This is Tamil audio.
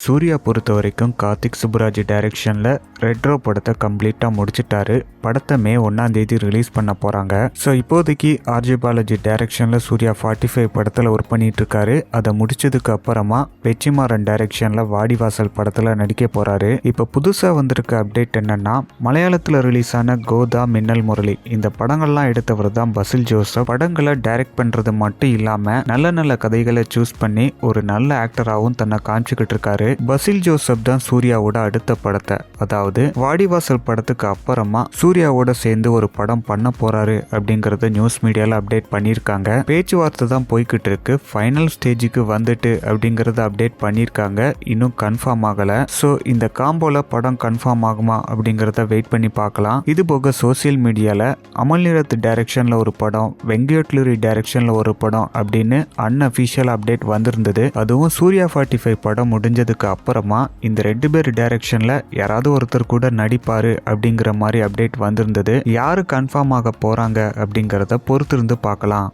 சூர்யா பொறுத்த வரைக்கும் கார்த்திக் சுப்புராஜ் டைரக்ஷனில் ரெட்ரோ படத்தை கம்ப்ளீட்டாக முடிச்சிட்டாரு. படத்தை மே ஒன்றாம் தேதி ரிலீஸ் பண்ண போகிறாங்க ஸோ இப்போதைக்கு ஆர்ஜி பாலாஜி டைரக்ஷனில் சூர்யா ஃபார்ட்டி ஃபைவ் படத்தில் ஒர்க் பண்ணிட்டு இருக்காரு. அதை முடிச்சதுக்கு அப்புறமா வெற்றிமாறன் டைரக்ஷனில் வாடிவாசல் படத்தில் நடிக்க போகிறாரு இப்போ புதுசாக வந்திருக்க அப்டேட் என்னன்னா மலையாளத்தில் ரிலீஸ் ஆன கோதா மின்னல் முரளி. இந்த படங்கள்லாம் எடுத்தவர் தான் பசில் ஜோசப். படங்களை டைரக்ட் பண்ணுறது மட்டும் இல்லாமல் நல்ல நல்ல கதைகளை சூஸ் பண்ணி ஒரு நல்ல ஆக்டராகவும் தன்னை காமிச்சுக்கிட்டு இருக்காரு. பசில் ஜோசப் தான் சூர்யாவோட அடுத்த படத்தை. அதாவது வாடிவாசல் படத்துக்கு அப்புறமா சூர்யாவோட சேர்ந்து ஒரு படம் பண்ண போறாரு அப்படிங்கறத நியூஸ் மீடியால அப்டேட் பண்ணியிருக்காங்க. பேச்சுவார்த்தை தான் போய்கிட்டு இருக்கு. ஃபைனல் ஸ்டேஜுக்கு வந்துட்டு அப்படிங்கறத அப்டேட் பண்ணியிருக்காங்க. இன்னும் கன்ஃபார்ம் ஆகல. ஸோ இந்த காம்போல படம் கன்ஃபார்ம் ஆகுமா அப்படிங்கறத வெயிட் பண்ணி பார்க்கலாம். இது போக சோசியல் மீடியால அமல்நிறத் டைரக்ஷன்ல ஒரு படம் வெங்கட்லூரி டைரக்ஷன்ல ஒரு படம் அப்படின்னு அன்அஃபிஷியல் அப்டேட் வந்திருந்தது. அதுவும் சூர்யா ஃபார்ட்டி ஃபைவ் படம் முடிஞ்சதுக்கு அப்புறமா இந்த ரெண்டு பேர் டைரக்ஷன்ல யாராவது ஒருத்தர் கூட நடிப்பாரு அப்படிங்கிற மாதிரி அப்டேட் வந்திருந்தது. யாரு கன்ஃபார்ம் ஆக போறாங்க அப்படிங்கிறத பொறுத்திருந்து பார்க்கலாம்.